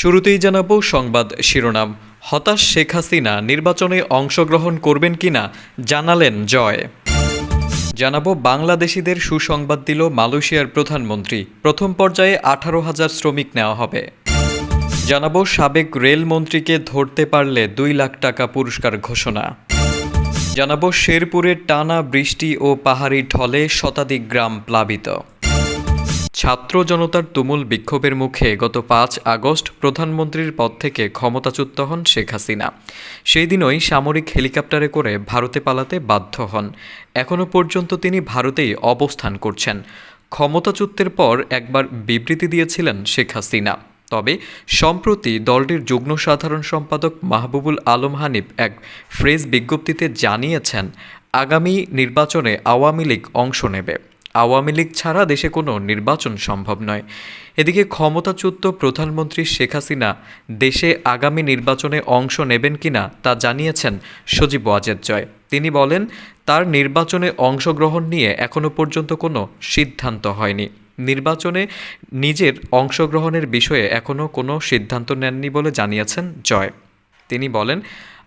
শুরুতেই জানাব সংবাদ শিরোনাম। হতাশ শেখ হাসিনা নির্বাচনে অংশগ্রহণ করবেন কিনা জানালেন জয়। জানাব বাংলাদেশিদের সুসংবাদ দিল মালয়েশিয়ার প্রধানমন্ত্রী। প্রথম পর্যায়ে আঠারো হাজার শ্রমিক নেওয়া হবে। জানাব সাবেক রেলমন্ত্রীকে ধরতে পারলে দুই লাখ টাকা পুরস্কার ঘোষণা। জানাব শেরপুরে টানা বৃষ্টি ও পাহাড়ি ঢলে শতাধিক গ্রাম প্লাবিত। ছাত্র জনতার তুমুল বিক্ষোভের মুখে গত পাঁচ আগস্ট প্রধানমন্ত্রীর পদ থেকে ক্ষমতাচ্যুত হন শেখ হাসিনা। সেই দিনই সামরিক হেলিকপ্টারে করে ভারতে পালাতে বাধ্য হন। এখনও পর্যন্ত তিনি ভারতেই অবস্থান করছেন। ক্ষমতাচ্যুতের পর একবার বিবৃতি দিয়েছিলেন শেখ হাসিনা। তবে সম্প্রতি দলটির যুগ্ম সাধারণ সম্পাদক মাহবুবুল আলম হানিফ এক ফ্রেজ বিজ্ঞপ্তিতে জানিয়েছেন, আগামী নির্বাচনে আওয়ামী লীগ অংশ নেবে। আওয়ামী লীগ ছাড়া দেশে কোনো নির্বাচন সম্ভব নয়। এদিকে ক্ষমতাচ্যুত প্রধানমন্ত্রী শেখ হাসিনা দেশে আগামী নির্বাচনে অংশ নেবেন কিনা তা জানিয়েছেন সজীব ওয়াজেদ জয়। তিনি বলেন, তার নির্বাচনে অংশগ্রহণ নিয়ে এখনও পর্যন্ত কোনো সিদ্ধান্ত হয়নি। নির্বাচনে নিজের অংশগ্রহণের বিষয়ে এখনও কোনো সিদ্ধান্ত নেননি বলে জানিয়েছেন জয়। তিনি বলেন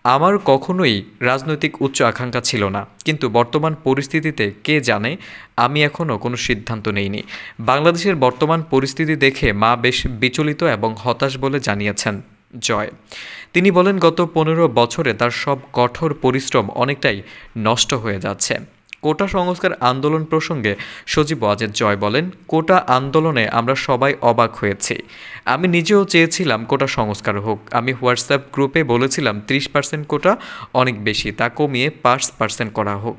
আমার কখনোই রাজনৈতিক উচ্চ আকাঙ্ক্ষা ছিল না। কিন্তু বর্তমান পরিস্থিতিতে কে জানে, আমি এখনও কোনো সিদ্ধান্ত নেইনি। বাংলাদেশের বর্তমান পরিস্থিতি দেখে মা বেশ বিচলিত এবং হতাশ বলে জানিয়েছেন জয়। তিনি বলেন, গত পনেরো বছরে তার সব কঠোর পরিশ্রম অনেকটাই নষ্ট হয়ে যাচ্ছে। কোটা সংস্কার আন্দোলন প্রসঙ্গে সজীব ওয়াজেদ জয় বলেন, কোটা আন্দোলনে আমরা সবাই অবাক হয়েছি। আমি নিজেও চেয়েছিলাম কোটা সংস্কার হোক। আমি হোয়াটসঅ্যাপ গ্রুপে বলেছিলাম ত্রিশ পার্সেন্ট কোটা অনেক বেশি, তা কমিয়ে পাঁচ পার্সেন্ট করা হোক।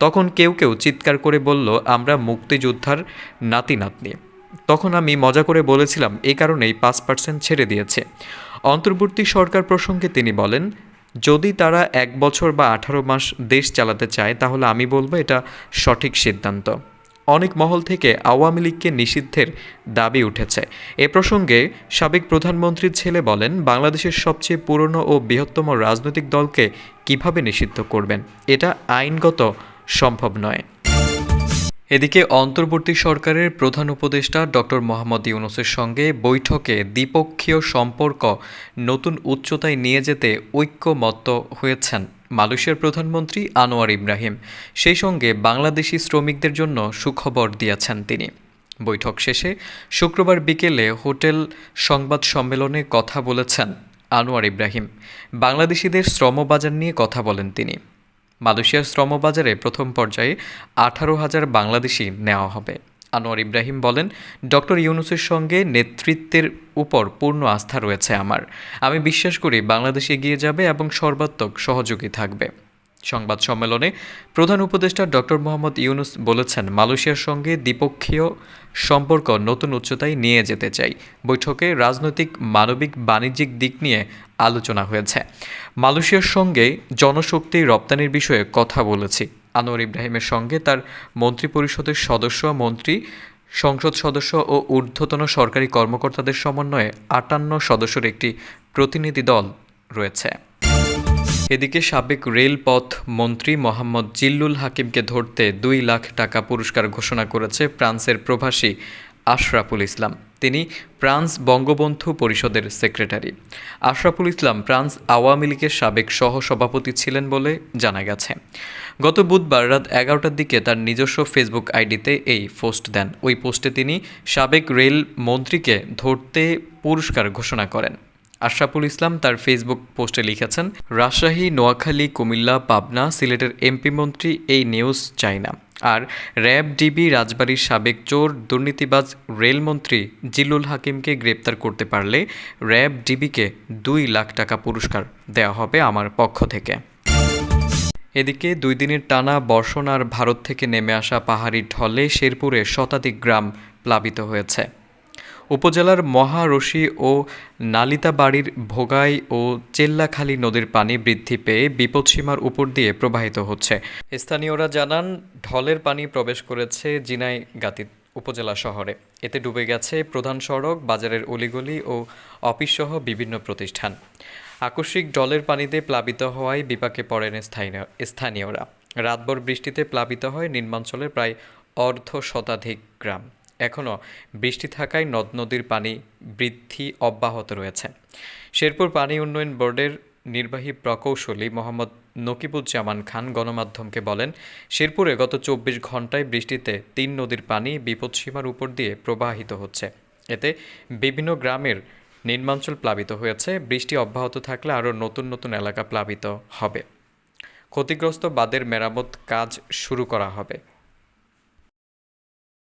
তখন কেউ কেউ চিৎকার করে বলল, আমরা মুক্তিযোদ্ধার নাতি নাতনি তখন আমি মজা করে বলেছিলাম এই কারণেই পাঁচ পার্সেন্ট ছেড়ে দিয়েছে। অন্তর্বর্তী সরকার প্রসঙ্গে তিনি বলেন যদি তারা এক বছর বা আঠারো মাস দেশ চালাতে চায়, তাহলে আমি বলব এটা সঠিক সিদ্ধান্ত। অনেক মহল থেকে আওয়ামী লীগকে নিষিদ্ধের দাবি উঠেছে। এ প্রসঙ্গে সাবেক প্রধানমন্ত্রীর ছেলে বলেন, বাংলাদেশের সবচেয়ে পুরনো ও বৃহত্তম রাজনৈতিক দলকে কীভাবে নিষিদ্ধ করবেন? এটা আইনগত সম্ভব নয়। এদিকে অন্তর্বর্তী সরকারের প্রধান উপদেষ্টা ডক্টর মোহাম্মদ ইউনুসের সঙ্গে বৈঠকে দ্বিপক্ষীয় সম্পর্ক নতুন উচ্চতায় নিয়ে যেতে ঐক্যমত্য হয়েছেন মালয়েশিয়ার প্রধানমন্ত্রী আনোয়ার ইব্রাহিম। সেই সঙ্গে বাংলাদেশি শ্রমিকদের জন্য সুখবর দিয়েছেন তিনি। বৈঠক শেষে শুক্রবার বিকেলে হোটেল সংবাদ সম্মেলনে কথা বলেছেন আনোয়ার ইব্রাহিম। বাংলাদেশিদের শ্রমবাজার নিয়ে কথা বলেন তিনি। মালয়েশিয়ার শ্রমবাজারে প্রথম পর্যায়ে আঠারো হাজার বাংলাদেশি নেওয়া হবে। আনোয়ার ইব্রাহিম বলেন, ডক্টর ইউনুসের সঙ্গে নেতৃত্বের উপর পূর্ণ আস্থা রয়েছে আমার। আমি বিশ্বাস করি বাংলাদেশ এগিয়ে যাবে এবং সর্বাত্মক সহযোগী থাকবে। সংবাদ সম্মেলনে প্রধান উপদেষ্টা ডক্টর মোহাম্মদ ইউনুস বলেছেন, মালয়েশিয়ার সঙ্গে দ্বিপক্ষীয় সম্পর্ক নতুন উচ্চতায় নিয়ে যেতে চাই। বৈঠকে রাজনৈতিক, মানবিক, বাণিজ্যিক দিক নিয়ে আলোচনা হয়েছে। মালয়েশিয়ার সঙ্গে জনশক্তি রপ্তানির বিষয়ে কথা বলেছি। আনোয়ার ইব্রাহিমের সঙ্গে তার মন্ত্রিপরিষদের সদস্য, মন্ত্রী, সংসদ সদস্য ও ঊর্ধ্বতন সরকারি কর্মকর্তাদের সমন্বয়ে আটান্ন সদস্যের একটি প্রতিনিধি দল রয়েছে। এদিকে সাবেক রেলপথ মন্ত্রী মোহাম্মদ জিল্লুল হাকিমকে ধরতে দুই লাখ টাকা পুরস্কার ঘোষণা করেছে ফ্রান্সের প্রভাসী আশরাফুল ইসলাম। তিনি ফ্রান্স বঙ্গবন্ধু পরিষদের সেক্রেটারি। আশরাফুল ইসলাম ফ্রান্স আওয়ামী লীগের সাবেক সহসভাপতি ছিলেন বলে জানা গেছে। গত বুধবার রাত এগারোটার দিকে তার নিজস্ব ফেসবুক আইডিতে এই পোস্ট দেন। ওই পোস্টে তিনি সাবেক রেল মন্ত্রীকে ধরতে পুরস্কার ঘোষণা করেন। আশরাফুল ইসলাম তার ফেসবুক পোস্টে লিখেছেন, রাজশাহী, নোয়াখালী, কুমিল্লা, পাবনা, সিলেটের এমপি মন্ত্রী এই নিউজ চাই না আর র্যাব ডিবি রাজবাড়ির সাবেক চোর, দুর্নীতিবাজ রেলমন্ত্রী জিল্লুল হাকিমকে গ্রেপ্তার করতে পারলে র্যাব ডিবিকে দুই লাখ টাকা পুরস্কার দেওয়া হবে আমার পক্ষ থেকে। এদিকে দুই দিনের টানা বর্ষণ আর ভারত থেকে নেমে আসা পাহাড়ি ঢলে শেরপুরে শতাধিক গ্রাম প্লাবিত হয়েছে। উপজেলার মহারশি ও নালিতাবাড়ির ভোগাই ও চেল্লাখালী নদীর পানি বৃদ্ধি পেয়ে বিপদসীমার উপর দিয়ে প্রবাহিত হচ্ছে। স্থানীয়রা জানান, ঢলের পানি প্রবেশ করেছে জিনাইগাতি উপজেলা শহরে। এতে ডুবে গেছে প্রধান সড়ক, বাজারের অলিগলি ও অফিসসহ বিভিন্ন প্রতিষ্ঠান। আকস্মিক জলের পানিতে প্লাবিত হওয়ায় বিপাকে পড়েন স্থানীয় স্থানীয়রা। রাতভর বৃষ্টিতে প্লাবিত হয় নিম্নাঞ্চলের প্রায় অর্ধ শতাধিক গ্রাম। এখনও বৃষ্টি থাকায় নদ নদীর পানি বৃদ্ধি অব্যাহত রয়েছে। শেরপুর পানি উন্নয়ন বোর্ডের নির্বাহী প্রকৌশলী মোহাম্মদ নকিবুজ্জামান খান গণমাধ্যমকে বলেন, শেরপুরে গত চব্বিশ ঘন্টায় বৃষ্টিতে তিন নদীর পানি বিপদসীমার উপর দিয়ে প্রবাহিত হচ্ছে। এতে বিভিন্ন গ্রামের নির্মাঞ্চল প্লাবিত হয়েছে। বৃষ্টি অব্যাহত থাকলে আরও নতুন নতুন এলাকা প্লাবিত হবে। ক্ষতিগ্রস্ত বাদের মেরামত কাজ শুরু করা হবে।